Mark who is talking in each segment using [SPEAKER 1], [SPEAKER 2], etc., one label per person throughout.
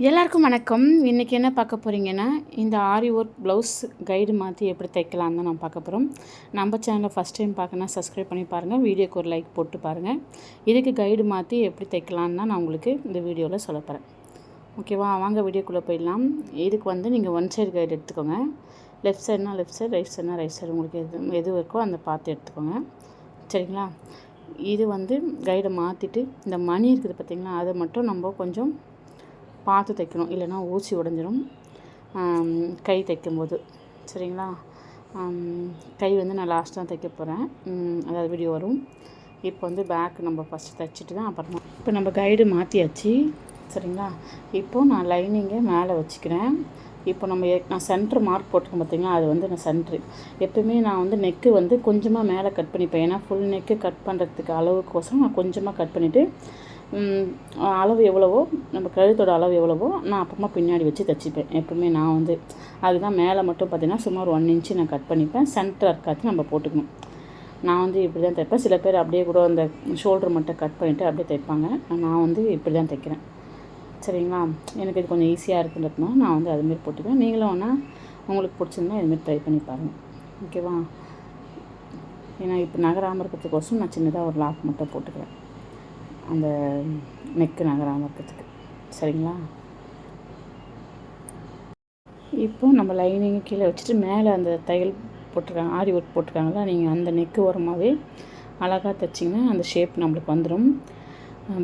[SPEAKER 1] எல்லாருக்கும் வணக்கம். இன்றைக்கி என்ன பார்க்க போகிறீங்கன்னா இந்த ஆரி ஒர்க் ப்ளவுஸ் கைடு மாற்றி எப்படி தைக்கலாம் தான் நான் பார்க்க போகிறோம் நம்ம சேனலை ஃபஸ்ட் டைம் பார்க்கணுன்னா சப்ஸ்கிரைப் பண்ணி பாருங்கள் வீடியோக்கு ஒரு லைக் போட்டு பாருங்கள் இதுக்கு கைடு மாற்றி எப்படி தைக்கலான்னு தான் நான் உங்களுக்கு இந்த வீடியோவில் சொல்ல போகிறேன் ஓகேவா வாங்க வீடியோக்குள்ளே போயிடலாம். இதுக்கு வந்து நீங்கள் ஒன் சைடு கைடு எடுத்துக்கோங்க. லெஃப்ட் சைடுனா லெஃப்ட் சைடு ரைட் சைடுனா ரைட் சைடு உங்களுக்கு எது எது இருக்கோ அந்த பார்த்து எடுத்துக்கோங்க. சரிங்களா? இது வந்து கைடை மாற்றிட்டு இந்த மணி இருக்குது பார்த்திங்களா அதை மட்டும் நம்ம கொஞ்சம் பார்த்து தைக்கணும் இல்லைன்னா ஊசி உடஞ்சிரும். கை தைக்கும்போது. சரிங்களா? கை வந்து நான் லாஸ்ட்டாக தைக்க போகிறேன் அதாவது வீடியோ வரும். இப்போ வந்து பேக் நம்ம ஃபஸ்ட்டு தைச்சிட்டு தான் அப்புறமா இப்போ நம்ம கைடு மாற்றியாச்சு சரிங்களா? இப்போது நான் லைனிங்கை மேலே வச்சுக்கிறேன். இப்போ நம்ம நான் சென்ட்ரு மார்க் போட்டிருக்கேன் பார்த்தீங்களா? அது வந்து நான் சென்ட்ரு எப்போயுமே நான் வந்து நெக்கு வந்து கொஞ்சமாக மேலே கட் பண்ணிப்பேன். ஏன்னா ஃபுல் நெக்கு கட் பண்ணுறதுக்கு அளவுக்கோசரம் நான் கொஞ்சமாக கட் பண்ணிவிட்டு அளவு எவ்வளவோ? நம்ம கழுத்தோட அளவு எவ்வளவோ? நான் அப்புறமா பின்னாடி வச்சு தைச்சிப்பேன். எப்பவுமே நான் வந்து அதுதான் மேலே மட்டும் பார்த்திங்கன்னா சுமார் ஒன் இன்ச்சு நான் கட் பண்ணிப்பேன். சென்டர் இருக்காது நம்ம போட்டுக்கணும். நான் வந்து இப்படி தான் தைப்பேன். சில பேர் அப்படியே கூட அந்த ஷோல்டர் மட்டும் கட் பண்ணிவிட்டு அப்படியே தைப்பாங்க. நான் வந்து இப்படி தான் தைக்கிறேன். சரிங்களா? எனக்கு இது கொஞ்சம் ஈஸியாக இருக்குன்றதுனால நான் வந்து அதுமாரி போட்டுக்குவேன். நீங்களும் வேணால் உங்களுக்கு பிடிச்சிருந்தா இதுமாரி ட்ரை பண்ணி பாருங்கள் ஓகேவா ஏன்னா இப்போ நகராமல் இருக்கிறதுக்கோசம் நான் சின்னதாக ஒரு லாக் மட்டும் போட்டுக்கிறேன். அந்த நெக்கு நகராமல் இருக்கிறதுக்கு சரிங்களா? இப்போ நம்ம லைனிங் கீழே வச்சுட்டு மேலே அந்த தையல் போட்டிருக்காங்க ஆரி ஒர்க் போட்டிருக்காங்களா நீங்கள் அந்த நெக்கு ஓரமாகவே அழகாக தைச்சிங்கன்னா அந்த ஷேப் நம்மளுக்கு வந்துடும்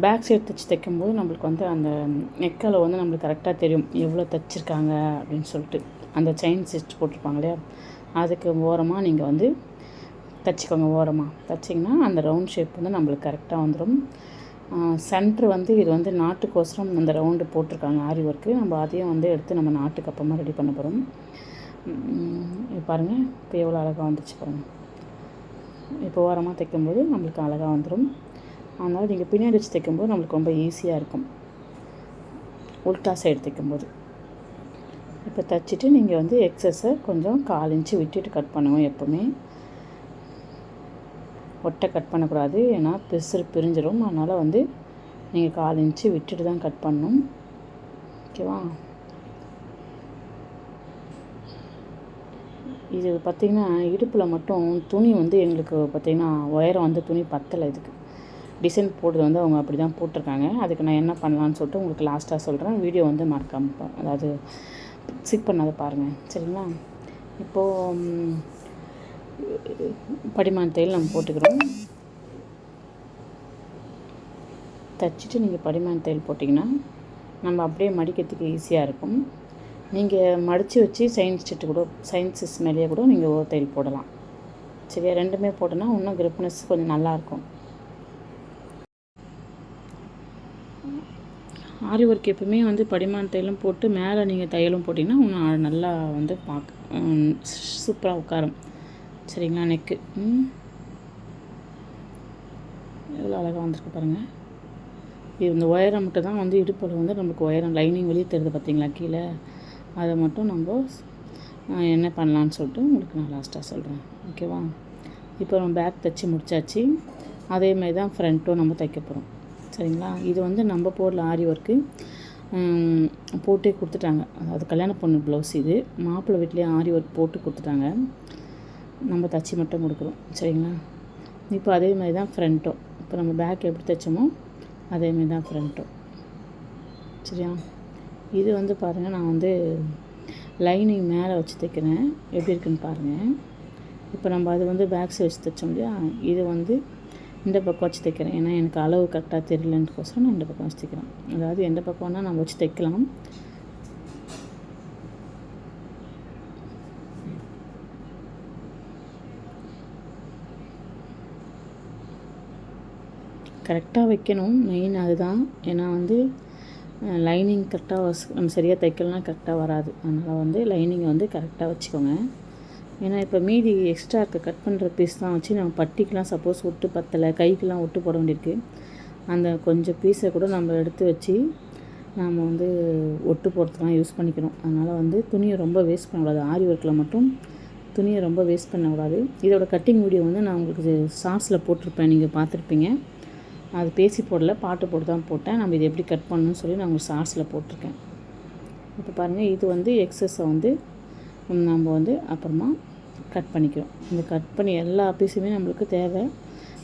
[SPEAKER 1] பேக் சைடு தைச்சி தைக்கும்போது நம்மளுக்கு வந்து அந்த நெக்கில் வந்து நம்மளுக்கு கரெக்டாக தெரியும். எவ்வளோ தைச்சிருக்காங்க அப்படின்னு சொல்லிட்டு. அந்த செயின் ஸ்டிச் போட்டிருப்பாங்க இல்லையா? அதுக்கு ஓரமாக நீங்கள் வந்து தைச்சிக்கோங்க ஓரமாக தைச்சிங்கன்னா அந்த ரவுண்ட் ஷேப் வந்து நம்மளுக்கு கரெக்டாக வந்துடும் சென்ட்ரு வந்து இது வந்து நாட்டுக்கோசரம் அந்த ரவுண்டு போட்டிருக்காங்க. ஆரி ஒர்க்கு நம்ம அதையும் வந்து எடுத்து நம்ம நாட்டுக்கு அப்புறமா ரெடி பண்ண போகிறோம் பாருங்கள் இப்போ எவ்வளோ அழகாக வந்துச்சு பாருங்கள் இப்போ ஓரமாக தைக்கும்போது நம்மளுக்கு அழகாக வந்துடும் அதனால் நீங்கள் பின்னாடி வச்சு தைக்கும்போது நம்மளுக்கு ரொம்ப ஈஸியாக இருக்கும். உல்ட்டா சைடு தைக்கும்போது. இப்போ தைச்சிட்டு நீங்கள் வந்து எக்ஸஸை கொஞ்சம் கால் இன்ச்சு விட்டுட்டு கட் பண்ணுவோம் எப்போவுமே. ஒட்டை கட் பண்ணக்கூடாது. ஏன்னா பிசுறு பிரிஞ்சிடும் அதனால் வந்து நீங்கள் கால் இன்ச்சு விட்டுட்டு தான் கட் பண்ணணும் ஓகேவா இது பார்த்திங்கன்னா இடுப்பில் மட்டும் துணி வந்து எங்களுக்கு பார்த்திங்கன்னா உயரம் வந்து துணி பத்தலை இதுக்கு. டிசைன் போடுறது வந்து அவங்க அப்படி தான் போட்டிருக்காங்க. அதுக்கு நான் என்ன பண்ணலான்னு சொல்லிட்டு உங்களுக்கு லாஸ்ட்டாக சொல்கிறேன் வீடியோ வந்து மறக்காமல் அதாவது சிக் பண்ணாத பாருங்கள் சரிங்களா? இப்போது படிமான தையல் நம்ம போட்டுக்கிறோம். தைச்சிட்டு நீங்கள் படிமான தையல் போட்டிங்கன்னா நம்ம அப்படியே மடிக்கிறதுக்கு ஈஸியாக இருக்கும். நீங்கள் மடித்து வச்சு சயின்ஸ் ஸ்டிட்டு கூட சயின்ஸஸ் மேலேயே கூட நீங்கள் ஒரு தையல் போடலாம். சரியா? ரெண்டுமே போட்டோன்னா இன்னும் கிரிப்னஸ் கொஞ்சம் நல்லாயிருக்கும் ஆரி ஒர்க் எப்பவுமே வந்து படிமான தையலும் போட்டு மேலே நீங்கள் தையலும் போட்டிங்கன்னா இன்னும் நல்லா வந்து பார்க்க சூப்பராக உட்காரும். சரிங்களா நெக்கு எவ்வளோ அழகாக வந்திருக்கு பாருங்கள் இது இந்த ஒயரை மட்டும் தான் வந்து இடுப்பில் வந்து நமக்கு ஒயரம் லைனிங் வெளியே தெரியுது பார்த்தீங்களா கீழே? அதை மட்டும் நம்ம என்ன பண்ணலான்னு சொல்லிட்டு உங்களுக்கு நான் லாஸ்ட்டாக சொல்கிறேன் ஓகேவா இப்போ நம்ம பேக் தைச்சி முடிச்சாச்சு. அதேமாதிரி தான் ஃப்ரண்ட்டும் நம்ம தைக்க போகிறோம் சரிங்களா? இது வந்து நம்ம போடல ஆரி ஒர்க்கு போட்டே கொடுத்துட்டாங்க. அதாவது கல்யாண பொண்ணு ப்ளவுஸ் இது. மாப்பிள்ளை வீட்லேயே ஆரி ஒர்க் போட்டு கொடுத்துட்டாங்க. நம்ம தச்சு மட்டும் கொடுக்குறோம். சரிங்களா? இப்போ அதே மாதிரி தான் ஃப்ரண்ட்டும் இப்போ நம்ம பேக் எப்படி தைச்சோமோ அதேமாரி தான் ஃப்ரண்ட்டும் சரியா? இது வந்து பாருங்கள் நான் வந்து லைனிங் மேலே வச்சு தைக்கிறேன். எப்படி இருக்குன்னு பாருங்கள் இப்போ நம்ம அது வந்து பேக் சைடு வச்சு தைச்சோம் இல்லையா? இது வந்து இந்த பக்கம் வச்சு தைக்கிறேன். ஏன்னா எனக்கு அளவு கரெக்டாக தெரியலன்றக்கோசரம் நான் இந்த பக்கம் வச்சு தைக்கிறேன். அதாவது எந்த பக்கம் வேணால் நம்ம வச்சு தைக்கலாம். கரெக்டாக வைக்கணும். மெயின் அதுதான். ஏன்னா வந்து லைனிங் கரெக்டாக நம்ம சரியாக தைக்கலாம் கரெக்டாக வராது. அதனால் வந்து லைனிங்கை வந்து கரெக்டாக வச்சுக்கோங்க. ஏன்னா இப்போ மீதி எக்ஸ்ட்ரா இருக்க கட் பண்ணுற பீஸ் தான் வச்சு நம்ம பட்டிக்கெலாம் சப்போஸ் ஒட்டு பத்தலை கைக்கெலாம் ஒட்டு போட வேண்டியிருக்கு. அந்த கொஞ்சம் பீஸை கூட நம்ம எடுத்து வச்சு நாம் வந்து ஒட்டு போடுறதுலாம் யூஸ் பண்ணிக்கணும். அதனால் வந்து துணியை ரொம்ப வேஸ்ட் பண்ணக்கூடாது. ஆரி ஒர்க்கில் மட்டும் துணியை ரொம்ப வேஸ்ட் பண்ணக்கூடாது. இதோட கட்டிங் வீடியோ வந்து நான் உங்களுக்கு ஷார்ட்ஸில் போட்டிருப்பேன். நீங்கள் பார்த்துருப்பீங்க. அது பேசி போடல பாட்டு போட்டு தான் போட்டேன். நம்ம இது எப்படி கட் பண்ணணும்னு சொல்லி நான் உங்களுக்கு ஷார்ட்ஸில் போட்டிருக்கேன். இப்போ பாருங்கள் இது வந்து எக்ஸஸை வந்து நம்ம வந்து அப்புறமா கட் பண்ணிக்கிறோம். இந்த கட் பண்ணி எல்லா பீஸுமே நம்மளுக்கு தேவை.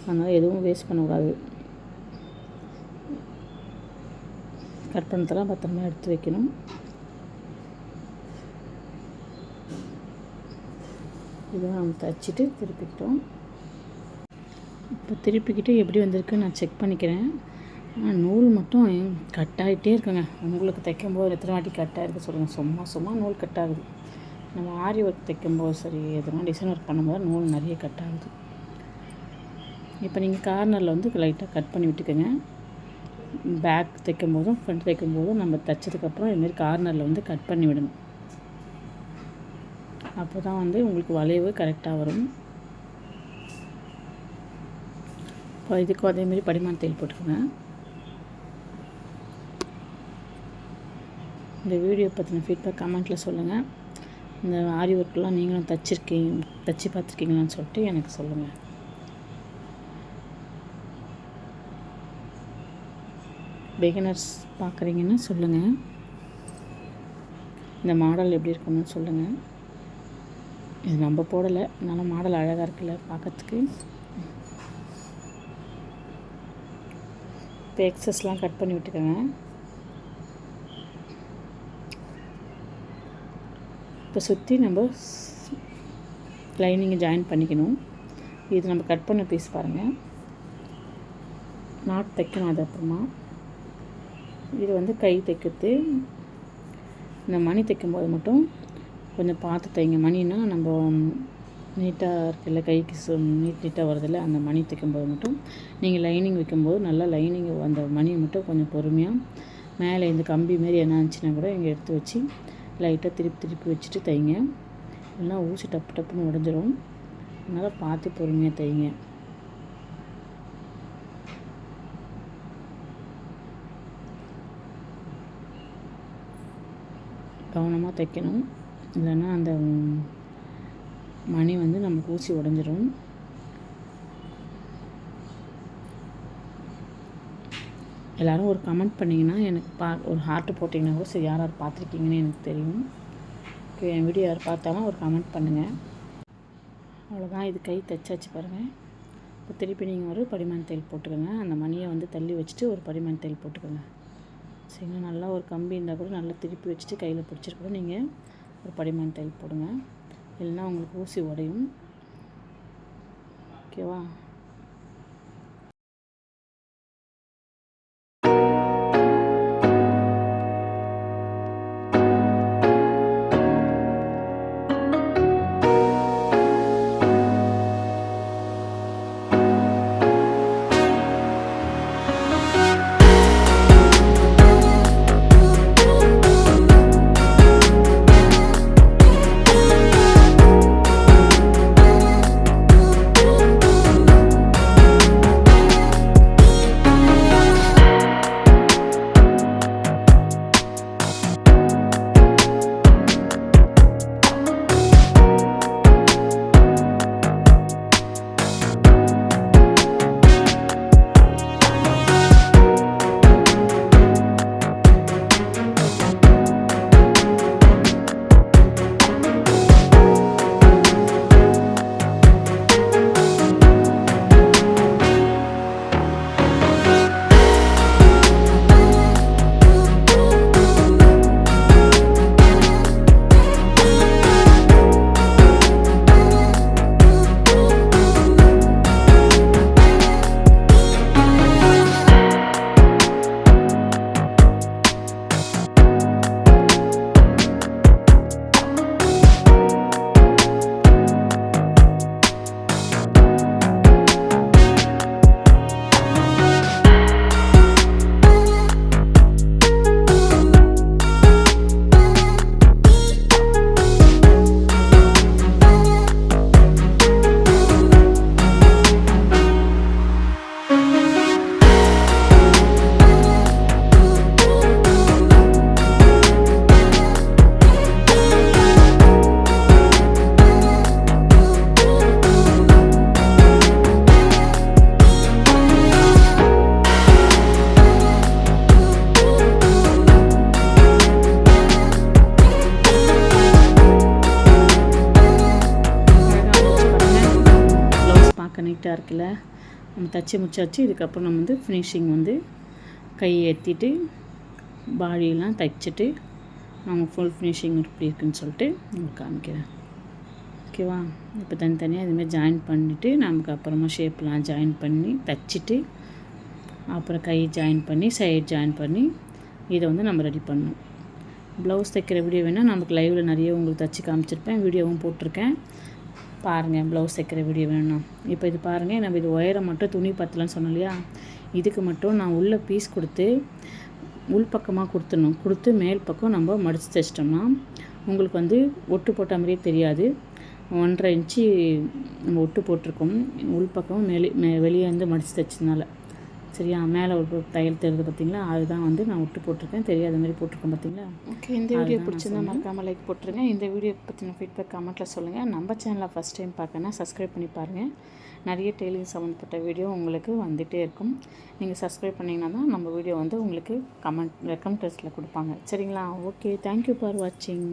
[SPEAKER 1] அதனால் எதுவும் வேஸ்ட் பண்ணக்கூடாது. கட் பண்ணதெல்லாம் பத்திரமா எடுத்து வைக்கணும். இதெல்லாம் நம்ம தைச்சிட்டு திருப்பிக்கிட்டோம். இப்போ திருப்பிக்கிட்டு எப்படி வந்திருக்கு நான் செக் பண்ணிக்கிறேன். ஆனால் நூல் மட்டும் கட் ஆகிட்டே இருக்குங்க. உங்களுக்கு தைக்கும்போது எத்தனை வாட்டி கட் ஆகிருக்கு சொல்லுங்கள் சும்மா சும்மா நூல் கட் ஆகுது நம்ம ஆரி ஒர்க் தைக்கும்போது சரி எதுனா டிசைன் ஒர்க் பண்ணும்போது நூல் நிறைய கட் ஆகுது இப்போ நீங்கள் கார்னரில் வந்து லைட்டாக கட் பண்ணி விட்டுக்கோங்க. பேக் தைக்கும் போதும் ஃப்ரண்ட் தைக்கும் போதும் நம்ம தைச்சதுக்கப்புறம் இதுமாரி கார்னரில் வந்து கட் பண்ணி விடணும். அப்போ தான் வந்து உங்களுக்கு வளைவு கரெக்டாக வரும் இப்போ இதுக்கும் அதேமாரி படிமான தேல் போட்டுக்கோங்க. இந்த வீடியோ பற்றின ஃபீட்பேக் கமெண்ட்டில் சொல்லுங்கள் இந்த ஆரி ஒர்க்கெலாம் நீங்களும் தச்சிருக்கீங்க தச்சு பார்த்துருக்கீங்களான்னு சொல்லிட்டு எனக்கு சொல்லுங்கள் பிகினர்ஸ் பார்க்குறீங்கன்னு சொல்லுங்கள் இந்த மாடல் எப்படி இருக்கணும்னு சொல்லுங்கள் இது நம்ம போடலை நல்லா மாடல் அழகாக இருக்குல்ல பார்க்கறதுக்கு. இப்போ எக்ஸஸ்லாம் கட் பண்ணி விட்டுக்கோங்க. இப்போ சுற்றி நம்ம லைனிங்கை ஜாயின் பண்ணிக்கணும். இது நம்ம கட் பண்ண பீஸ் பாருங்கள் நாட் தைக்கணும் அது அப்புறமா. இது வந்து கை தைக்கிறது. இந்த மணி தைக்கும் போது மட்டும் கொஞ்சம் பார்த்து தைங்க. மணினா நம்ம நீட்டாக இருக்குல்ல கைக்கு சு நீட் நீட்டாக வருதில்ல அந்த மணி தைக்கும்போது மட்டும் நீங்கள் லைனிங் வைக்கும்போது நல்லா லைனிங் அந்த மணியை மட்டும் கொஞ்சம் பொறுமையாக மேலே இந்த கம்பி மாரி என்ன இருந்துச்சுன்னா கூட இங்கே எடுத்து வச்சு லைட்டாக திருப்பி திருப்பி வச்சுட்டு தைங்க. இல்லைனா ஊசி டப்பு டப்புன்னு உடஞ்சிரும். அதனால் பார்த்து பொறுமையாக தைங்க. கவனமாக தைக்கணும். இல்லைன்னா அந்த மணி வந்து நம்ம ஊசி உடஞ்சிரும். எல்லோரும் ஒரு கமெண்ட் பண்ணிங்கன்னா எனக்கு பா ஒரு ஹார்ட்டு போட்டிங்கன்னா கூட சரி யார் யார் பார்த்துருக்கீங்கன்னு எனக்கு தெரியும். ஓகே என் வீடியோ யார் பார்த்தாலும் ஒரு கமெண்ட் பண்ணுங்கள் அவ்வளோதான் இது கை தைச்சாச்சு பாருங்கள் இப்போ திருப்பி நீங்கள் ஒரு படிமான் தையல் போட்டுக்கோங்க. அந்த மணியை வந்து தள்ளி வச்சுட்டு ஒரு படிமான் தையல் போட்டுக்கோங்க. சரிங்களா? நல்லா ஒரு கம்பி இருந்தால் கூட நல்லா திருப்பி வச்சுட்டு கையில் பிடிச்சிட்டு கூட நீங்கள் ஒரு படிமான் தையல் போடுங்க. இல்லைன்னா உங்களுக்கு ஊசி உடையும். ஓகேவா? இருக்குல்ல? நம்ம தச்சு முடிச்சாச்சு. இதுக்கப்புறம் நம்ம வந்து ஃபினிஷிங் வந்து கையை ஏற்றிட்டு பாடியெல்லாம் தைச்சிட்டு நம்ம ஃபுல் ஃபினிஷிங் எப்படி இருக்குன்னு சொல்லிட்டு உங்களுக்கு காமிக்கிறேன். ஓகேவா இப்போ தனித்தனியாக இதுமாதிரி ஜாயின் பண்ணிவிட்டு நமக்கு அப்புறமா ஷேப்லாம் ஜாயின் பண்ணி தைச்சிட்டு அப்புறம் கை ஜாயின் பண்ணி சைடு ஜாயின் பண்ணி இதை வந்து நம்ம ரெடி பண்ணணும். ப்ளவுஸ் தைக்கிற வீடியோ வேணால் நமக்கு லைவில் நிறைய உங்களுக்கு தைச்சி காமிச்சிருப்பேன். வீடியோவும் போட்டிருக்கேன். பாருங்கள் ப்ளவுஸ் தைக்கிற வீடியோ வேணும். இப்போ இது பாருங்கள் நம்ம இது ஒயரம் மட்டும் துணி பத்தலன்னு சொன்னோம் இல்லையா? இதுக்கு மட்டும் நான் உள்ள பீஸ் கொடுத்து உள் பக்கமாக கொடுத்துடணும். கொடுத்து மேல் பக்கம் நம்ம மடித்து தைச்சிட்டோம்னா உங்களுக்கு வந்து ஒட்டு போட்ட மாதிரியே தெரியாது. ஒன்றரை இன்ச்சு நம்ம ஒட்டு போட்டிருக்கோம். உள் பக்கம் மேலே மே வெளியே வந்து மடித்து தைச்சதுனால. சரியா மேலே ஒரு தையல் தெரியுது பார்த்தீங்களா அதுதான் வந்து நான் விட்டு போட்டிருக்கேன். தெரியாத மாதிரி போட்டிருக்கேன் பார்த்தீங்களா ஓகே இந்த வீடியோ பிடிச்சிருந்தா மறக்காமல் லைக் போட்டுருங்க. இந்த வீடியோ பற்றின ஃபீட்பேக் கமெண்ட்டில் சொல்லுங்கள் நம்ம சேனலை ஃபஸ்ட் டைம் பார்க்கனா சப்ஸ்கிரைப் பண்ணி பாருங்கள் நிறைய டெய்லிங் சம்மந்தப்பட்ட வீடியோ உங்களுக்கு வந்துகிட்டே இருக்கும். நீங்கள் சப்ஸ்கிரைப் பண்ணிங்கன்னா தான் நம்ம வீடியோ வந்து உங்களுக்கு கமெண்ட் ரெக்கமெண்டர்ஸில் கொடுப்பாங்க. சரிங்களா? ஓகே தேங்க்யூ ஃபார் வாட்சிங்